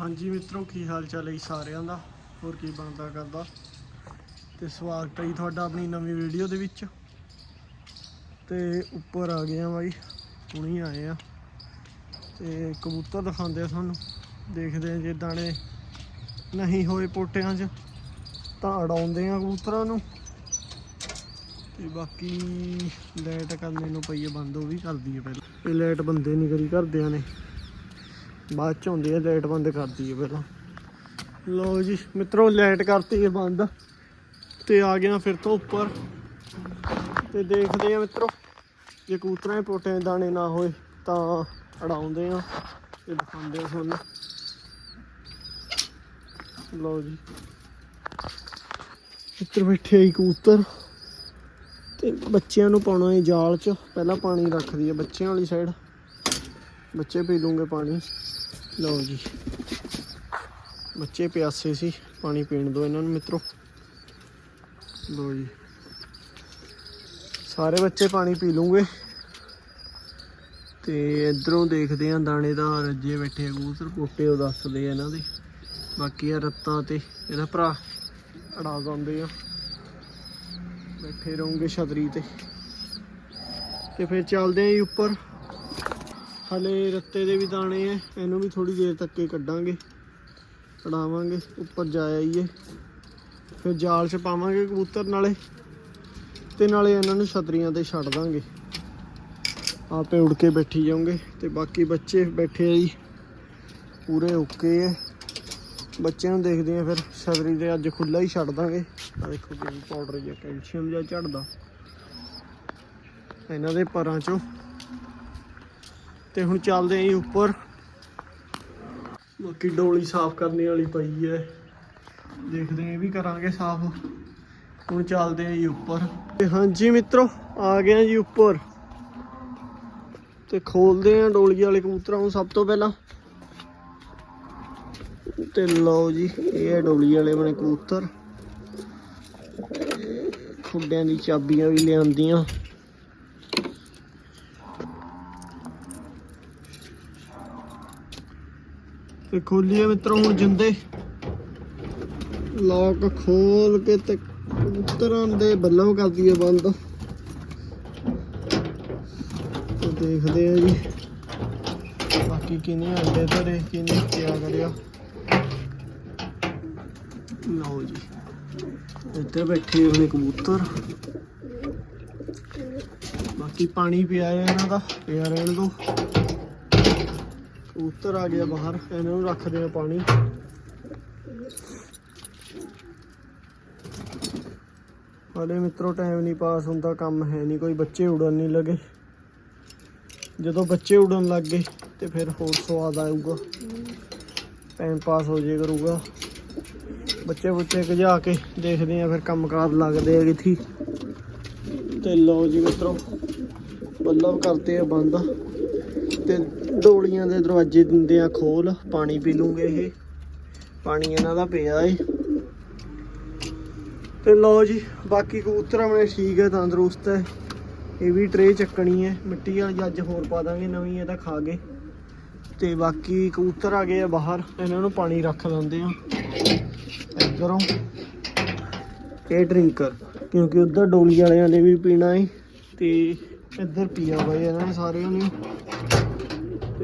ਹਾਂਜੀ ਮਿੱਤਰੋ, ਕੀ ਹਾਲ ਚਾਲ ਹੈ ਜੀ ਸਾਰਿਆਂ ਦਾ? ਹੋਰ ਕੀ ਬਣਦਾ ਕਰਦਾ? ਤੇ ਸਵਾਗਤ ਹੈ ਜੀ ਤੁਹਾਡਾ ਆਪਣੀ ਨਵੀਂ ਵੀਡੀਓ ਦੇ ਵਿੱਚ। ਤੇ ਉੱਪਰ ਆ ਗਏ ਆ ਬਾਈ, ਹੁਣੀ ਆਏ ਆ। ਤੇ ਕਬੂਤਰ ਦਿਖਾਉਂਦੇ ਆ ਤੁਹਾਨੂੰ। ਦੇਖਦੇ ਆ ਜੇ ਦਾਣੇ ਨਹੀਂ ਹੋਏ ਪੋਟਿਆਂ 'ਚ ਤਾਂ ਅੜਾਉਂਦੇ ਆ ਕਬੂਤਰਾਂ ਨੂੰ। ਤੇ ਬਾਕੀ ਲਾਈਟ ਕਰਨੇ ਨੂੰ ਪਈ ਹੈ ਬੰਦ, ਉਹ ਵੀ ਕਰਦੀ ਹੈ ਪਹਿਲਾਂ। ਇਹ ਲਾਈਟ ਬੰਦੇ ਨਹੀਂ ਕਰੀ ਕਰਦਿਆਂ ਨੇ। ਬਾਅਦ ਚ ਹੁੰਦੀ ਹੈ ਲਾਈਟ ਬੰਦ ਕਰਦੀ ਹੈ ਪਹਿਲਾਂ। ਲੋ ਜੀ, ਮਿੱਤਰੋ, ਲਾਈਟ ਕਰਤੀ ਹੈ ਬੰਦ। ਤੇ ਆ ਗਿਆ ਫਿਰ ਤੋਂ ਉੱਪਰ। ਤੇ ਦੇਖਦੇ ਆ ਮਿੱਤਰੋ, ਜੇ ਕਬੂਤਰਾਂ ਦੇ ਪੋਟੇ ਦੇ ਦਾਣੇ ਨਾ ਹੋਏ, ਤਾਂ ਅੜਾਉਂਦੇ ਆ। ਤੇ ਦਿਖਾਉਂਦੇ ਆ ਤੁਹਾਨੂੰ। ਲਓ ਜੀ। ਇੱਧਰ ਬੈਠੇ ਆ ਜੀ ਕਬੂਤਰ। ਤੇ ਬੱਚਿਆਂ ਨੂੰ ਪਾਉਣਾ ਹੈ ਜਾਲ 'ਚ। ਪਹਿਲਾਂ ਪਾਣੀ ਰੱਖਦੀ ਹੈ ਬੱਚਿਆਂ ਵਾਲੀ ਸਾਈਡ ਬੱਚੇ ਪੀ ਲੂੰਗੇ ਪਾਣੀ। ਲਓ ਜੀ। ਬੱਚੇ ਪਿਆਸੇ ਸੀ, ਪਾਣੀ ਪੀਣ ਦਿਓ ਇਹਨਾਂ ਨੂੰ ਮਿੱਤਰੋ। ਲਓ ਜੀ। ਸਾਰੇ ਬੱਚੇ ਪਾਣੀ ਪੀ ਲੂੰਗੇ। ਤੇ ਇਧਰੋਂ ਦੇਖਦੇ ਆਂ ਦਾਣੇਦਾਰ ਰੱਜੇ ਬੈਠੇ ਆ ਕਬੂਤਰ ਪੋਟੇ ਉਹ ਦੱਸਦੇ ਆ ਇਹਨਾਂ ਦੇ। ਬਾਕੀ ਆ ਰੱਤਾਂ ਤੇ ਇਹਦਾ ਭਰਾ ਅੜਾ ਦਿੰਦੇ ਆ। ਬੈਠੇ ਰਹੋਗੇ ਛਤਰੀ ਤੇ। ਤੇ ਫਿਰ ਚੱਲਦੇ ਆਂ ਜੀ ਉੱਪਰ। ਹਲੇ ਰੱਤੇ ਦੇ ਵੀ ਦਾਣੇ ਐ, ਇਹਨੂੰ ਵੀ ਥੋੜੀ ਦੇਰ ਤੱਕ ਹੀ ਕੱਢਾਂਗੇ, ਕਢਾਵਾਂਗੇ, ਉੱਪਰ ਜਾ ਆਈਏ। ਫਿਰ ਜਾਲ 'ਚ ਪਾਵਾਂਗੇ ਕਬੂਤਰ ਨਾਲੇ, ਤੇ ਨਾਲੇ ਇਹਨਾਂ ਨੂੰ ਛਤਰੀਆਂ ਤੇ ਛੱਡ ਦਾਂਗੇ। ਆਪੇ ਉੜ ਕੇ ਬੈਠੀ ਜਾਓਗੇ, ਤੇ ਬਾਕੀ ਬੱਚੇ ਬੈਠੇ ਆ ਜੀ, ਪੂਰੇ ਓਕੇ ਐ। ਬੱਚਿਆਂ ਨੂੰ ਦੇਖਦੇ ਆ ਫਿਰ, ਛਤਰੀ ਤੇ ਅੱਜ ਖੁੱਲਾ ਹੀ ਛੱਡ ਦਾਂਗੇ। ਆ ਦੇਖੋ ਕਿੰਨੀ ਪਾਊਡਰ ਜਾਂ ਕੈਲਸ਼ੀਅਮ ਜਾਂ ਝੜਦਾ। ਇਹਨਾਂ ਦੇ ਪਰਾਂ 'ਚੋਂ ਤੇ ਹੁਣ ਚੱਲਦੇ ਆਂ ਜੀ ਉੱਪਰ। ਬਾਕੀ ਡੋਲੀ ਸਾਫ਼ ਕਰਨੇ ਵਾਲੀ ਪਈ ਹੈ ਦੇਖਦੇ ਆਂ ਇਹ ਵੀ ਕਰਾਂਗੇ ਸਾਫ਼। ਹੁਣ ਚੱਲਦੇ ਆਂ ਜੀ ਉੱਪਰ। ਤੇ ਹਾਂਜੀ ਮਿੱਤਰੋ, ਆ ਗਏ ਆਂ ਜੀ ਉੱਪਰ। ਤੇ ਖੋਲਦੇ ਆਂ ਡੋਲੀ ਵਾਲੇ ਕਬੂਤਰਾਂ ਨੂੰ ਸਭ ਤੋਂ ਪਹਿਲਾਂ। ਤੇ ਲਓ ਜੀ, ਇਹ ਹੈ ਡੋਲੀ ਵਾਲੇ ਬਣੇ ਕਬੂਤਰ। ਖੁੱਡਿਆਂ ਦੀ ਚਾਬੀਆਂ ਵੀ ਲਿਆਂਦੀਆਂ। ਤੇ ਖੋਲੀਏ ਮਿੱਤਰੋ ਹੁਣ ਜਿੰਦੇ। ਲੋਕ ਖੋਲ ਕੇ ਤੇ ਕਬੂਤਰਾਂ ਦੇ ਬੱਲਮ ਕਰਦੀ ਹੈ ਬੰਦ। ਤੇ ਦੇਖਦੇ ਆ ਜੀ। ਬਾਕੀ ਕਿੰਨੇ ਅੰਡੇ ਧਰੇ, ਕਿੰਨੇ ਕਿਆ ਕਰਿਆ। ਲਓ ਜੀ। ਇੱਥੇ ਬੈਠੇ ਹੋਏ ਕਬੂਤਰ। ਬਾਕੀ ਪਾਣੀ ਪਿਆ ਹੈ ਇਹਨਾਂ ਦਾ, ਪਿਆ ਰਹਿਣ ਦੋ। ਕਬੂਤਰ ਆ ਗਿਆ ਬਾਹਰ, ਇਹਨਾਂ ਨੂੰ ਰੱਖਦੇ ਆ ਪਾਣੀ। ਹਾਲੇ ਮਿੱਤਰੋ ਟਾਈਮ ਨਹੀਂ ਪਾਸ ਹੁੰਦਾ, ਕੰਮ ਹੈ ਨਹੀਂ, ਕੋਈ ਬੱਚੇ ਉਡਣ ਨਹੀਂ ਲੱਗੇ। ਜਦੋਂ ਬੱਚੇ ਉਡਣ ਲੱਗ ਗਏ, ਤੇ ਫਿਰ ਹੋਰ ਸਵਾਦ ਆਊਗਾ। ਟਾਈਮ ਪਾਸ ਹੋ ਜੇ ਕਰੂਗਾ। ਬੱਚੇ ਬੁੱਚੇ ਗਜਾ ਕੇ ਦੇਖਦੇ ਆ ਫਿਰ ਕੰਮਕਾਰ ਲੱਗਦੇ ਆ ਕਿਥੀ। ਤੇ ਲਓ ਜੀ ਮਿੱਤਰੋ, ਬੱਲਬ ਕਰਤੇ ਆ ਬੰਦ। ਤੇ ਡੋਲੀਆਂ ਦੇ ਦਰਵਾਜ਼ੇ ਦਿੰਦੇ ਆ ਖੋਲ, ਪਾਣੀ ਪੀ ਲੂਗੇ ਇਹ। ਪਾਣੀ ਇਹਨਾਂ ਦਾ ਪਿਆ ਏ। ਤੇ ਲਓ ਜੀ, ਬਾਕੀ ਕਬੂਤਰ ਆਪਣੇ ਠੀਕ ਹੈ ਤੰਦਰੁਸਤ ਹੈ ਇਹ ਵੀ ਟਰੇ ਚੱਕਣੀ ਹੈ ਮਿੱਟੀ ਵਾਲੀ ਅੱਜ ਹੋਰ ਪਾ ਦਾਂਗੇ, ਨਵੀਂ ਇਹ ਤਾਂ ਖਾ ਗਏ। ਤੇ ਬਾਕੀ ਕਬੂਤਰ ਆ ਗਏ ਆ ਬਾਹਰ, ਇਹਨਾਂ ਨੂੰ ਪਾਣੀ ਰੱਖ ਦਿੰਦੇ ਆ। ਇੱਧਰੋਂ ਇਹ ਡਰਿੰਕਰ, ਕਿਉਂਕਿ ਉਧਰ ਡੋਲੀ ਵਾਲਿਆਂ ਨੇ ਵੀ ਪੀਣਾ ਏ। ਤੇ ਇੱਧਰ ਪੀਆ ਬਾਈ ਇਹਨਾਂ ਨੇ ਸਾਰਿਆਂ ਨੇ।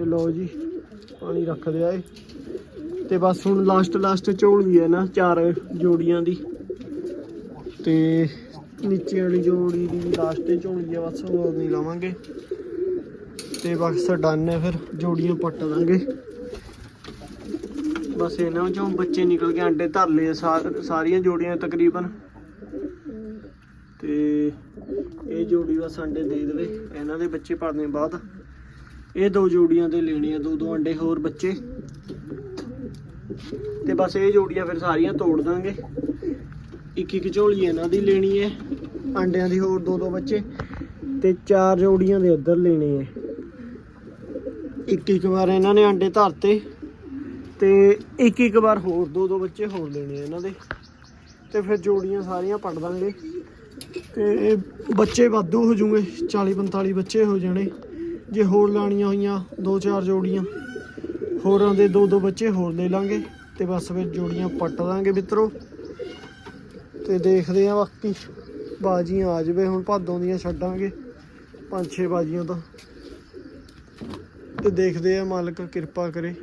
ਤੇ ਲਓ ਜੀ, ਪਾਣੀ ਰੱਖ ਦਿਆ ਏ। ਤੇ ਬਸ ਹੁਣ ਲਾਸਟ ਲਾਸਟ ਝੋਲੀ ਹੈ ਨਾ, ਚਾਰ ਜੋੜੀਆਂ ਦੀ। ਤੇ ਨੀਚੇ ਵਾਲੀ ਜੋੜੀ ਦੀ ਲਾਸਟ ਝੋਲੀ ਹੈ, ਬਸ ਹੋਰ ਨਹੀਂ ਲਾਵਾਂਗੇ। ਤੇ ਬਸ ਡਨ ਹੈ ਫਿਰ, ਜੋੜੀਆਂ ਪੱਟ ਦਾਂਗੇ ਬਸ ਇਹਨਾਂ ਵਿੱਚੋਂ ਬੱਚੇ ਨਿਕਲ ਕੇ ਅੰਡੇ ਧਰ ਲਏ ਸਾ- ਸਾਰੀਆਂ ਜੋੜੀਆਂ ਤਕਰੀਬਨ। ਤੇ ਇਹ ਜੋੜੀ ਬਸ ਅੰਡੇ ਦੇ ਦੇਵੇ, ਇਹਨਾਂ ਦੇ ਬੱਚੇ ਪੜਨੇ ਬਾਅਦ। ਇਹ ਦੋ ਜੋੜੀਆਂ ਤੇ ਲੈਣੇ ਆ ਦੋ ਦੋ ਅੰਡੇ ਹੋਰ ਬੱਚੇ। ਤੇ ਬਸ ਇਹ ਜੋੜੀਆਂ ਫਿਰ ਸਾਰੀਆਂ ਤੋੜ ਦਾਂਗੇ। ਇੱਕ ਇੱਕ ਝੋਲੀ ਇਹਨਾਂ ਦੀ ਲੈਣੀ ਹੈ, ਅੰਡਿਆਂ ਦੀ ਹੋਰ ਦੋ ਦੋ ਬੱਚੇ। ਤੇ ਚਾਰ ਜੋੜੀਆਂ ਦੇ ਇੱਧਰ ਲੈਣੇ ਹੈ। ਇੱਕ ਇੱਕ ਵਾਰ ਇਹਨਾਂ ਨੇ ਅੰਡੇ ਧਰਤੇ। ਤੇ ਇੱਕ ਇੱਕ ਵਾਰ ਹੋਰ ਦੋ ਦੋ ਬੱਚੇ ਹੋਰ ਲੈਣੇ ਆ ਇਹਨਾਂ ਦੇ। ਤੇ ਫਿਰ ਜੋੜੀਆਂ ਸਾਰੀਆਂ ਪੜ ਦਾਂਗੇ। ਤੇ ਬੱਚੇ ਵਾਧੂ ਹੋ ਜੂਗੇ 40 45 ਬੱਚੇ ਹੋ ਜਾਣੇ। ਜੇ ਹੋਰ ਲਾਣੀਆਂ ਹੋਈਆਂ, ਦੋ ਚਾਰ ਜੋੜੀਆਂ, ਹੋਰਾਂ ਦੇ ਦੋ ਦੋ ਬੱਚੇ ਹੋਰ ਲੈ ਲਾਂਗੇ ਤੇ ਬਸ ਫਿਰ ਜੋੜੀਆਂ ਪੱਟ ਲਾਂਗੇ ਮਿੱਤਰੋ। ਤੇ ਦੇਖਦੇ ਆ ਬਾਕੀ ਬਾਜੀਆਂ ਆ ਜਵੇ, ਹੁਣ ਭਾਦੋਂ ਦੀਆਂ ਛੱਡਾਂਗੇ ਪੰਜ ਛੇ ਬਾਜੀਆਂ ਤਾਂ। ਤੇ ਦੇਖਦੇ ਆ ਮਾਲਕ ਕਿਰਪਾ ਕਰੇ।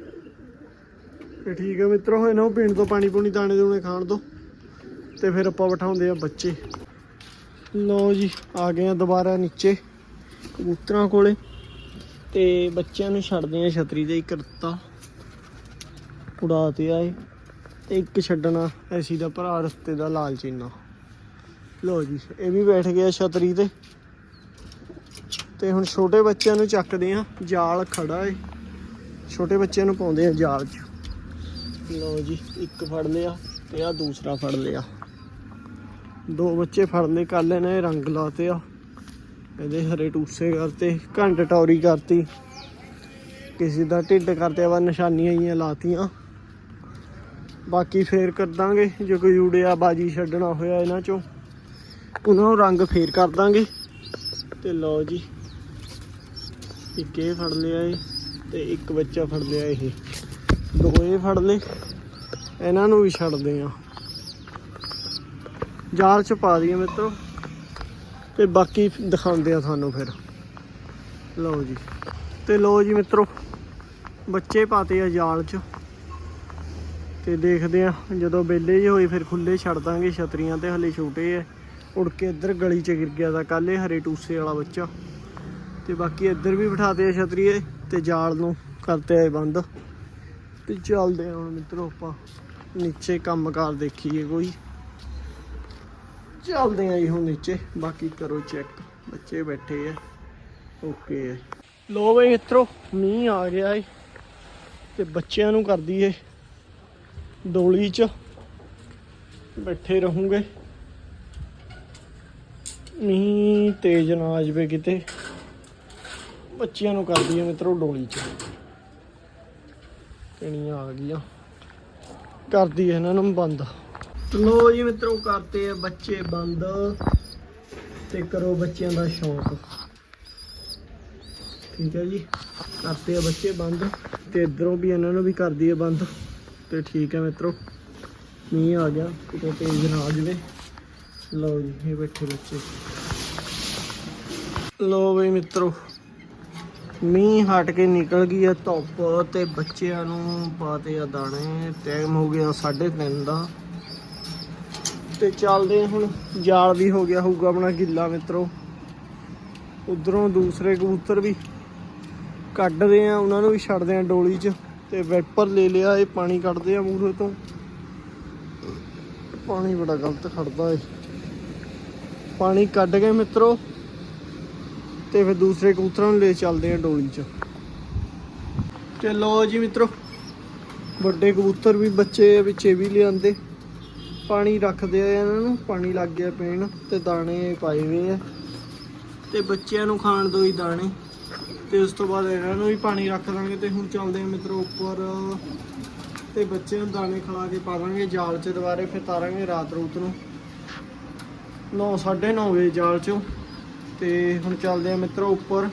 ਤੇ ਠੀਕ ਆ ਮਿੱਤਰੋ, ਇਹਨਾਂ ਨੂੰ ਪੀਣ ਤੋਂ ਪਾਣੀ ਪੂਣੀ, ਦਾਣੇ ਦੂਣੇ ਖਾਣ ਤੋਂ। ਤੇ ਫਿਰ ਆਪਾਂ ਬਿਠਾਉਂਦੇ ਆ ਬੱਚੇ। ਲਓ ਜੀ, ਆ ਗਏ ਆ ਦੁਬਾਰਾ ਨੀਚੇ ਕਬੂਤਰਾਂ ਕੋਲੇ। ਤੇ ਬੱਚਿਆਂ ਨੂੰ ਛੱਡਦੇ ਆ ਛਤਰੀ 'ਤੇ ਇੱਕ ਰੱਤਾ। ਉਡਾ ਤੇ ਆਏ ਤੇ ਇੱਕ ਛੱਡਣਾ ਐਸੀ ਦਾ ਭਰਾ ਰਸਤੇ ਦਾ ਲਾਲਚੀਨਾ ਲਓ ਜੀ, ਇਹ ਵੀ ਬੈਠ ਗਿਆ ਛਤਰੀ ਤੇ। ਤੇ ਹੁਣ ਛੋਟੇ ਬੱਚਿਆਂ ਨੂੰ ਚੱਕਦੇ ਆ, ਜਾਲ ਖੜਾ ਏ। ਛੋਟੇ ਬੱਚਿਆਂ ਨੂੰ ਪਾਉਂਦੇ ਆ ਜਾਲ 'ਚ। ਲਓ ਜੀ, ਇੱਕ ਫੜ ਲਿਆ ਤੇ ਆ ਦੂਸਰਾ ਫੜ ਲਿਆ। ਦੋ ਬੱਚੇ ਫੜ ਲਏ ਕੱਲ ਇਹਨੇ ਰੰਗ ਲਾਤੇ ਆ। ਇਹਦੇ ਹਰੇ ਟੂਸੇ ਕਰਤੇ, ਘੰਟ ਟੌਰੀ ਕਰਤੀ। ਕਿਸੇ ਦਾ ਢਿੱਡ ਕਰਤੇ ਵਾ ਨਿਸ਼ਾਨੀਆਂ ਹੀ ਲਾਤੀਆਂ। ਬਾਕੀ ਫੇਰ ਕਰ ਦਾਂਗੇ ਜੇ ਕੋਈ ਉੜਿਆ ਬਾਜੀ ਛੱਡਣਾ ਹੋਇਆ ਇਹਨਾਂ ਚੋਂ, ਉਹਨਾਂ ਨੂੰ ਰੰਗ ਫੇਰ ਕਰ ਦਾਂਗੇ। ਤੇ ਲਓ ਜੀ, ਇੱਕ ਇਹ ਫੜ ਲਿਆ ਏ, ਤੇ ਇੱਕ ਬੱਚਾ ਫੜ ਲਿਆ ਇਹ। ਦੋ ਇਹ ਫੜ ਲਏ, ਇਹਨਾਂ ਨੂੰ ਵੀ ਛੱਡਦੇ ਆ। ਜਾਲ ਚ ਪਾ ਦਈਏ ਮਿੱਤਰੋ। ਤੇ ਬਾਕੀ ਦਿਖਾਉਂਦੇ ਆ ਤੁਹਾਨੂੰ ਫਿਰ। ਲਓ ਜੀ। ਤੇ ਲਓ ਜੀ ਮਿੱਤਰੋ, ਬੱਚੇ ਪਾਤੇ ਆ ਜਾਲ ਚ। ਤੇ ਦੇਖਦੇ ਆ, ਜਦੋਂ ਬੇਲੇ ਜੇ ਹੋਏ ਫਿਰ ਖੁੱਲੇ ਛੱਡ ਦਾਂਗੇ, ਛਤਰੀਆਂ ਤੇ ਹਲੇ ਛੋਟੇ ਐ ਉੜ ਕੇ ਇੱਧਰ ਗਲੀ ਚ ਗਿਰ ਗਿਆ ਤਾਂ ਕੱਲ ਇਹ ਹਰੇ ਟੂਸੇ ਵਾਲਾ ਬੱਚਾ। ਤੇ ਬਾਕੀ ਇੱਧਰ ਵੀ ਬਿਠਾਤੇ ਆ ਛਤਰੀਏ ਤੇ ਜਾਲ ਨੂੰ ਕਰਤੇ ਆਏ ਬੰਦ। ਤੇ ਚੱਲਦੇ ਆ ਹੁਣ ਮਿੱਤਰੋ ਆਪਾਂ। ਨੀਚੇ ਕੰਮ ਕੰਮਕਾਰ ਦੇਖੀਏ ਕੋਈ। ਚੱਲਦੇ ਆ ਜੀ ਹੁਣ ਨੀਚੇ, ਬਾਕੀ ਕਰੋ ਚੈੱਕ ਬੱਚੇ ਬੈਠੇ ਆ। ਓਕੇ ਲੋ ਬਈ ਮਿੱਤਰੋ, ਮੀਂਹ ਆ ਗਿਆ ਏ ਤੇ ਬੱਚਿਆਂ ਨੂੰ ਕਰਦੀ ਏ ਡੋਲੀ 'ਚ। ਬੈਠੇ ਰਹੂਗੇ। ਮੀਂਹ ਤੇਜ਼ ਨਾ ਆ ਜਾਵੇ ਕਿਤੇ। ਬੱਚਿਆਂ ਨੂੰ ਕਰਦੀ ਦਈਏ ਮਿੱਤਰੋ ਡੋਲੀ 'ਚ। ਕਿਣੀਆਂ ਆ ਗਈਆਂ। ਕਰਦੀ ਦਈਏ ਇਹਨਾਂ ਨੂੰ ਬੰਦ। ਲੋ ਜੀ ਮਿੱਤਰੋ ਕਰਤੇ ਆ ਬੱਚੇ ਬੰਦ ਤੇ ਕਰੋ ਬੱਚਿਆਂ ਦਾ ਸ਼ੌਂਕ। ਠੀਕ ਹੈ ਜੀ ਕਰਤੇ ਆ ਬੱਚੇ ਬੰਦ ਤੇ ਇਧਰੋਂ ਵੀ ਇਹਨਾਂ ਨੂੰ ਵੀ ਕਰ ਦਈਏ ਬੰਦ ਤੇ ਠੀਕ ਹੈ ਮਿੱਤਰੋ, ਮੀਂਹ ਆ ਗਿਆ, ਕਿਤੇ ਤੇਜ਼ ਨਾ ਆ ਜਾਵੇ। ਲਓ ਜੀ, ਇਹ ਬੈਠੇ ਬੱਚੇ। ਲਓ ਬਈ ਮਿੱਤਰੋ, ਮੀਂਹ ਹਟ ਕੇ ਨਿਕਲ ਗਈ ਹੈ ਧੁੱਪ ਤੇ ਬੱਚਿਆਂ ਨੂੰ ਪਾਤੇ ਆ ਦਾਣੇ। ਟਾਈਮ ਹੋ ਗਿਆ 3:30 ਦਾ। ਤੇ ਚੱਲਦੇ ਹਾਂ ਹੁਣ, ਜਾਲ ਵੀ ਹੋ ਗਿਆ ਹੋਊਗਾ ਆਪਣਾ ਗਿੱਲਾ ਮਿੱਤਰੋ। ਉਧਰੋਂ ਦੂਸਰੇ ਕਬੂਤਰ ਵੀ ਕੱਢਦੇ ਆ ਉਹਨਾਂ ਨੂੰ ਵੀ ਛੱਡਦੇ ਆ ਡੋਲੀ 'ਚ ਤੇ ਵੈਪਰ ਲੈ ਲਿਆ ਇਹ, ਪਾਣੀ ਕੱਢਦੇ ਆ ਮੂਹਰੇ ਤੋਂ। ਪਾਣੀ ਬੜਾ ਗਲਤ ਖੜਦਾ ਏ। ਪਾਣੀ ਕੱਢ ਕੇ ਮਿੱਤਰੋ ਤੇ ਫਿਰ ਦੂਸਰੇ ਕਬੂਤਰਾਂ ਨੂੰ ਲੈ ਚੱਲਦੇ ਆ ਡੋਲੀ 'ਚ। ਤੇ ਲੋ ਜੀ ਮਿੱਤਰੋ, ਵੱਡੇ ਕਬੂਤਰ ਵੀ ਬੱਚੇ ਵਿੱਚੇ ਵੀ ਲਿਆਂਦੇ। ਪਾਣੀ ਰੱਖਦੇ ਆ ਇਹਨਾਂ ਨੂੰ, ਪਾਣੀ ਲੱਗ ਗਿਆ ਪੀਣ ਤੇ ਦਾਣੇ ਪਾਏ ਹੋਏ ਆ। ਤੇ ਬੱਚਿਆਂ ਨੂੰ ਖਾਣ ਦੋ ਹੀ ਦਾਣੇ। ਤੇ ਉਸ ਤੋਂ ਬਾਅਦ ਇਹਨਾਂ ਨੂੰ ਵੀ ਪਾਣੀ ਰੱਖ ਦਾਂਗੇ ਤੇ ਹੁਣ ਚੱਲਦੇ ਆ ਮਿੱਤਰੋ ਉੱਪਰ। ਤੇ ਬੱਚਿਆਂ ਨੂੰ ਦਾਣੇ ਖਿਲਾ ਕੇ ਪਾ ਦਾਂਗੇ ਜਾਲ 'ਚ ਦੁਬਾਰੇ, ਫਿਰ ਤਾਰਾਂਗੇ ਰਾਤ ਰੂਤ ਨੂੰ। 9 9:30 ਵਜੇ ਜਾਲ 'ਚੋਂ। ਤੇ ਹੁਣ ਚੱਲਦੇ ਆ ਮਿੱਤਰੋ ਉੱਪਰ।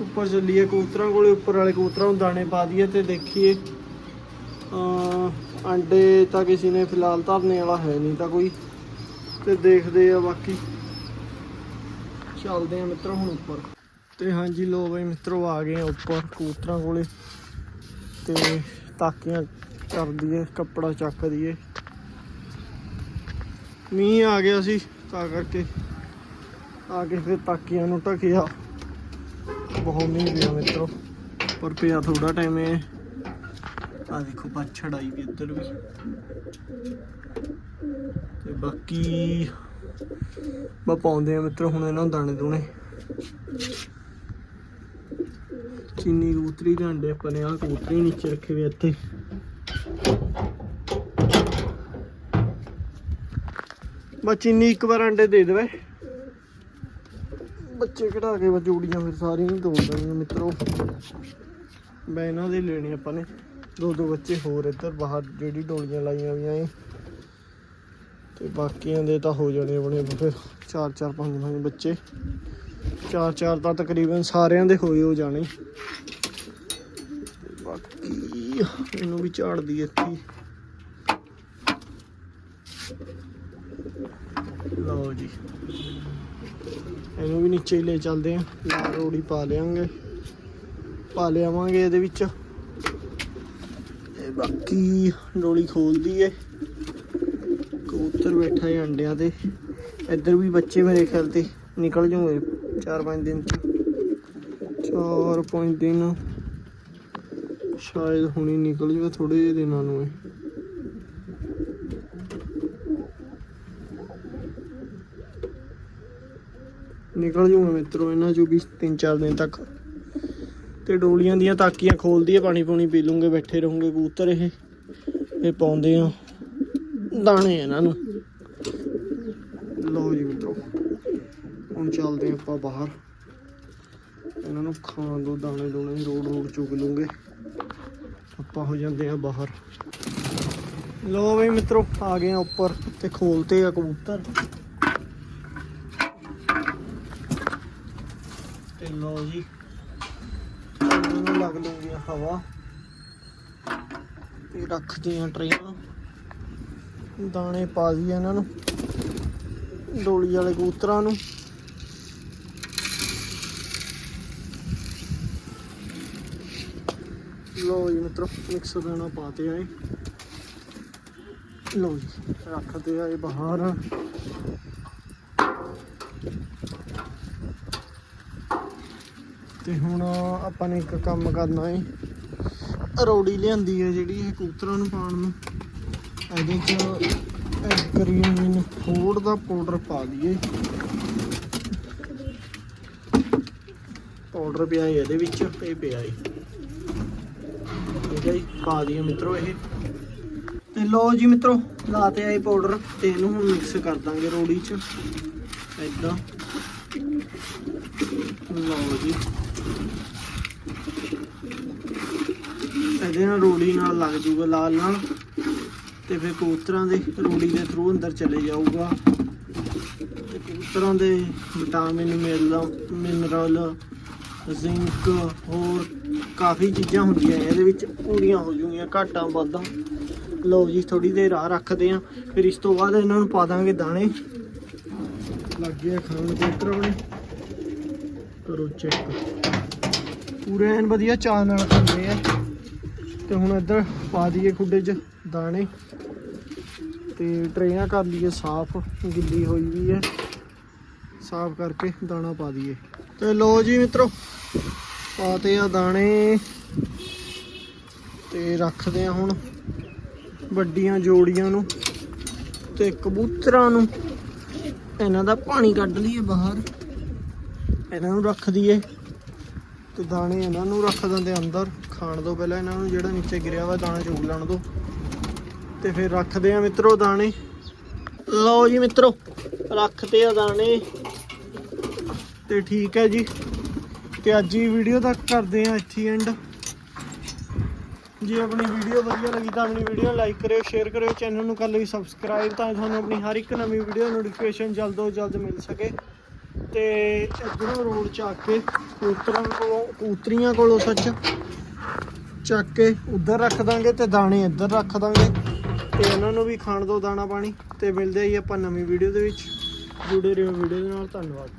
ਉੱਪਰ ਚੱਲੀਏ ਕਬੂਤਰਾਂ ਕੋਲੇ, ਉੱਪਰ ਵਾਲੇ ਕਬੂਤਰਾਂ ਨੂੰ ਦਾਣੇ ਪਾ ਦਈਏ ਤੇ ਦੇਖੀਏ। ਅਹ ਅੰਡੇ ਤਾਂ ਕਿਸੇ ਨੇ ਫਿਲਹਾਲ ਧਰਨੇ ਵਾਲਾ ਹੈ ਨਹੀਂ ਤਾਂ ਕੋਈ। ਤੇ ਦੇਖਦੇ ਆ ਬਾਕੀ। ਚੱਲਦੇ ਆ ਮਿੱਤਰੋ ਹੁਣ ਉੱਪਰ। ਤੇ ਹਾਂਜੀ ਲੋ ਬਈ ਮਿੱਤਰੋ ਆ ਗਏ ਆ ਉੱਪਰ ਕਬੂਤਰਾਂ ਕੋਲੇ। ਤੇ ਤਾਕੀਆਂ ਕਰ ਦਈਏ, ਕੱਪੜਾ ਚੱਕ ਦਈਏ। ਮੀਂਹ ਆ ਗਿਆ ਸੀ, ਤਾਂ ਕਰਕੇ ਆ ਕੇ ਫਿਰ ਤਾਕੀਆਂ ਨੂੰ ਢਕਿਆ। ਬਹੁਤ ਮੀਂਹ ਪਿਆ ਮਿੱਤਰੋ, ਪਰ ਪਿਆ ਥੋੜਾ ਟਾਈਮ ਹੈ ਆ ਦੇਖੋ ਪਛੜ ਆਈ ਵੀ ਇੱਧਰ ਵੀ। ਤੇ ਬਾਕੀ ਬਾ ਪਾਉਂਦੇ ਆ ਮਿੱਤਰੋ, ਹੁਣ ਇਹਨਾਂ ਦਾਣੇ ਦੂਣੇ। ਚੀਨੀ ਕਬੂਤਰੀ ਦੇ ਅੰਡੇ ਆਪਾਂ ਆ ਕਬੂਤਰੀ ਨੀਚੇ ਰੱਖੇ ਹੋਏ ਇੱਥੇ। ਬਾ ਚੀਨੀ ਇੱਕ ਵਾਰ ਅੰਡੇ ਦੇ ਦੇਵੇ। ਬੱਚੇ ਕਢਾ ਕੇ ਬਸ ਜੋੜੀਆਂ ਫਿਰ ਸਾਰੀਆਂ ਹੀ ਤੋੜ ਦੇਣੀਆਂ ਮਿੱਤਰੋ। ਮੈਂ ਇਹਨਾਂ ਦੇ ਲੈਣੇ ਆਪਾਂ ਨੇ। ਦੋ ਦੋ ਬੱਚੇ ਹੋਰ ਇੱਧਰ ਬਾਹਰ ਜਿਹੜੀ ਡੋਲੀਆਂ ਲਾਈਆਂ ਹੋਈਆਂ ਏ। ਤੇ ਬਾਕੀਆਂ ਦੇ ਤਾਂ ਹੋ ਜਾਣੇ ਆਪਣੇ ਫਿਰ ਚਾਰ ਚਾਰ, ਪੰਜ ਪੰਜ ਬੱਚੇ। ਚਾਰ ਚਾਰ ਤਾਂ ਤਕਰੀਬਨ ਸਾਰਿਆਂ ਦੇ ਹੋਏ ਹੋ ਜਾਣੇ। ਬਾਕੀ ਇਹਨੂੰ ਵੀ ਝਾੜਦੀ ਇੱਥੇ। ਲਓ ਜੀ। ਇਹਨੂੰ ਵੀ ਨੀਚੇ ਹੀ ਲੈ ਚੱਲਦੇ ਆ। ਨਾਲ ਰੋੜੀ ਪਾ ਲਿਆਂਗੇ। ਪਾ ਲਿਆਵਾਂਗੇ ਇਹਦੇ ਵਿੱਚ। ਬਾਕੀ ਡੋਲੀ ਖੋਲਦੀ ਏ। ਕਬੂਤਰ ਬੈਠਾ ਹੈ ਅੰਡਿਆਂ ਤੇ। ਇੱਧਰ ਵੀ ਬੱਚੇ ਮੇਰੇ ਖਿਆਲ ਤੇ ਨਿਕਲ ਜੂਗੇ 4-5 ਦਿਨ ਚ। 4-5 ਦਿਨ। ਸ਼ਾਇਦ ਹੁਣੀ ਨਿਕਲ ਜੂਗਾ ਥੋੜੇ ਜਿਹੇ ਦਿਨਾਂ ਨੂੰ ਇਹ ਨਿਕਲ ਜੂਗਾ ਮਿੱਤਰੋ, ਇਹਨਾਂ ਚੋਂ ਵੀ 3-4 ਦਿਨ ਤੱਕ। ਤੇ ਡੋਲੀਆਂ ਦੀਆਂ ਤਾਕੀਆਂ ਖੋਲਦੀ ਹੈ ਪਾਣੀ ਪੂਣੀ ਪੀ ਲੂੰਗੇ, ਬੈਠੇ ਰਹੂੰਗੇ ਕਬੂਤਰ ਇਹ। ਇਹ ਪਾਉਂਦੇ ਆ ਦਾਣੇ ਇਹਨਾਂ ਨੂੰ। ਲਓ ਜੀ ਮਿੱਤਰੋ, ਹੁਣ ਚੱਲਦੇ ਆਪਾਂ ਬਾਹਰ। ਇਹਨਾਂ ਨੂੰ ਖਾਣ ਦੋ, ਦਾਣੇ ਦੋਣੇ ਰੋਡ ਰੋਡ ਚੁਗ ਲੂੰਗੇ। ਆਪਾਂ ਹੋ ਜਾਂਦੇ ਆ ਬਾਹਰ। ਲੋ ਬਈ ਮਿੱਤਰੋ, ਆ ਗਏ ਆ ਉੱਪਰ ਤੇ ਖੋਲਤੇ ਆ ਕਬੂਤਰ। ਤੇ ਲੋ ਜੀ ਇਹਨਾਂ ਲੱਗ ਲੂੰਗੀ ਹਵਾ। ਤੇ ਰੱਖਦੀਆਂ ਟਰੇਆਂ। ਦਾਣੇ ਪਾ ਦਈਏ ਇਹਨਾਂ ਨੂੰ। ਡੋਲੀ ਵਾਲੇ ਕਬੂਤਰਾਂ ਨੂੰ। ਲੋ ਜੀ ਮਿੱਤਰੋ ਮਿਕਸ ਦਾਣਾ ਪਾਤੇ ਆਏ। ਲੋ ਜੀ, ਰੱਖਦੇ ਆਏ ਬਾਹਰ। ਤੇ ਹੁਣ ਆਪਾਂ ਨੇ ਇੱਕ ਕੰਮ ਕਰਨਾ ਹੈ ਰੋੜੀ ਲਿਆਂਦੀ ਹੈ ਜਿਹੜੀ ਇਹ ਕਬੂਤਰਾਂ ਨੂੰ ਪਾਉਣ ਨੂੰ। ਇਹਦੇ ਚ ਐਗਰੀਨ ਫੂਡ ਦਾ ਪਾਊਡਰ ਪਾ ਦਈਏ। ਪਾਊਡਰ ਪਿਆ ਹੈ ਇਹਦੇ ਵਿੱਚ, ਇਹ ਪਿਆ ਹੈ ਠੀਕ ਹੈ ਜੀ, ਪਾ ਦਈਏ ਮਿੱਤਰੋ ਇਹ। ਤੇ ਲਓ ਜੀ ਮਿੱਤਰੋ, ਲਾਤੇ ਆਏ ਪਾਊਡਰ ਤੇ ਇਹਨੂੰ ਹੁਣ ਮਿਕਸ ਕਰ ਦਾਂਗੇ ਰੋੜੀ ਚ। ਏਦਾਂ। ਲਓ ਜੀ। ਇਹਦੇ ਨਾਲ ਰੋੜੀ ਨਾਲ ਲੱਗ ਜੂਗਾ ਲਾਲ ਨਾਲ। ਤੇ ਫਿਰ ਕਬੂਤਰਾਂ ਦੇ ਰੋੜੀ ਦੇ ਥਰੂ ਅੰਦਰ ਚਲੇ ਜਾਊਗਾ। ਤੇ ਕਬੂਤਰਾਂ ਦੇ ਵਿਟਾਮਿਨ ਮਿਨਰਲ ਮਿਨਰਲ, ਜ਼ਿੰਕ ਹੋਰ ਕਾਫੀ ਚੀਜ਼ਾਂ ਹੁੰਦੀਆਂ ਇਹਦੇ ਵਿੱਚ ਪੂਰੀਆਂ ਹੋ ਜੂਗੀਆਂ ਘਾਟਾਂ ਵਾਧਾਂ। ਲਓ ਜੀ ਥੋੜੀ ਦੇਰ ਆ ਰੱਖਦੇ ਆ। ਫਿਰ ਇਸ ਤੋਂ ਬਾਅਦ ਇਹਨਾਂ ਨੂੰ ਪਾ ਦਾਂਗੇ ਦਾਣੇ। ਲੱਗ ਆ ਖਾਣ ਕਬੂਤਰ ਆਪਣੇ। ਕਰੋ ਚੈੱਕ ਪੂਰੇ ਐਨ ਵਧੀਆ ਚਾਹ ਨਾਲ ਖਾਂਦੇ ਆ। ਤੇ ਹੁਣ ਇੱਧਰ ਪਾ ਦਈਏ ਖੁੱਡੇ 'ਚ ਦਾਣੇ ਤੇ ਟਰੇਆਂ ਕਰ ਲਈਏ ਸਾਫ਼, ਗਿੱਲੀ ਹੋਈ ਵੀ ਹੈ। ਸਾਫ਼ ਕਰਕੇ ਦਾਣਾ ਪਾ ਦਈਏ। ਤੇ ਲੋ ਜੀ ਮਿੱਤਰੋ, ਪਾਤੇ ਆ ਦਾਣੇ ਤੇ ਰੱਖਦੇ ਆ ਹੁਣ ਵੱਡੀਆਂ ਜੋੜੀਆਂ ਨੂੰ ਤੇ ਕਬੂਤਰਾਂ ਨੂੰ। ਇਹਨਾਂ ਦਾ ਪਾਣੀ ਕੱਢ ਲਈਏ ਬਾਹਰ। ਇਹਨਾਂ ਨੂੰ ਰੱਖ ਦਈਏ ਤੇ ਦਾਣੇ ਇਹਨਾਂ ਨੂੰ ਰੱਖ ਦਿੰਦੇ ਅੰਦਰ। ਖਾਣ ਤੋਂ ਪਹਿਲਾਂ ਇਹਨਾਂ ਨੂੰ ਜਿਹੜਾ ਨੀਚੇ ਗਿਰਿਆ ਵਾ ਦਾਣਾ ਚੂਗ ਲੈਣ ਦੋ ਤੇ ਫਿਰ ਰੱਖਦੇ ਆ ਮਿੱਤਰੋ ਦਾਣੇ। ਲਓ ਜੀ ਮਿੱਤਰੋ, ਰੱਖਦੇ ਆ ਦਾਣੇ। ਤੇ ਠੀਕ ਹੈ ਜੀ। ਤੇ ਅੱਜ ਦੀ ਵੀਡੀਓ ਤੱਕ ਕਰਦੇ ਆ ਇੱਥੇ ਐਂਡ ਜੇ ਆਪਣੀ ਵੀਡੀਓ ਵਧੀਆ ਲੱਗੀ ਤਾਂ ਆਪਣੀ ਵੀਡੀਓ ਲਾਈਕ ਕਰਿਓ ਸ਼ੇਅਰ ਕਰਿਓ ਚੈਨਲ ਨੂੰ ਕਰ ਲਿਓ ਸਬਸਕ੍ਰਾਈਬ ਤਾਂ ਤੁਹਾਨੂੰ ਆਪਣੀ ਹਰ ਇੱਕ ਨਵੀਂ ਵੀਡੀਓ ਨੋਟੀਫਿਕੇਸ਼ਨ ਜਲਦ ਤੋਂ ਜਲਦ ਮਿਲ ਸਕੇ। ਤੇ ਇੱਧਰੋਂ ਰੋਡ ਚ ਆ ਕੇ ਕਬੂਤਰਾਂ ਕੋਲੋਂ ਕਬੂਤਰੀਆਂ ਕੋਲੋਂ ਸੱਚ। ਚੱਕ ਕੇ ਉੱਧਰ ਰੱਖ ਦਾਂਗੇ ਤੇ ਦਾਣੇ ਇੱਧਰ ਰੱਖ ਦਾਂਗੇ। ਤੇ ਇਹਨਾਂ ਨੂੰ ਵੀ ਖਾਣ ਦੋ ਦਾਣਾ ਪਾਣੀ ਤੇ ਮਿਲਦੇ ਆ ਜੀ ਆਪਾਂ ਨਵੀਂ ਵੀਡੀਓ ਦੇ ਵਿੱਚ। ਜੁੜੇ ਰਹੋ ਵੀਡੀਓ ਦੇ ਨਾਲ। ਧੰਨਵਾਦ।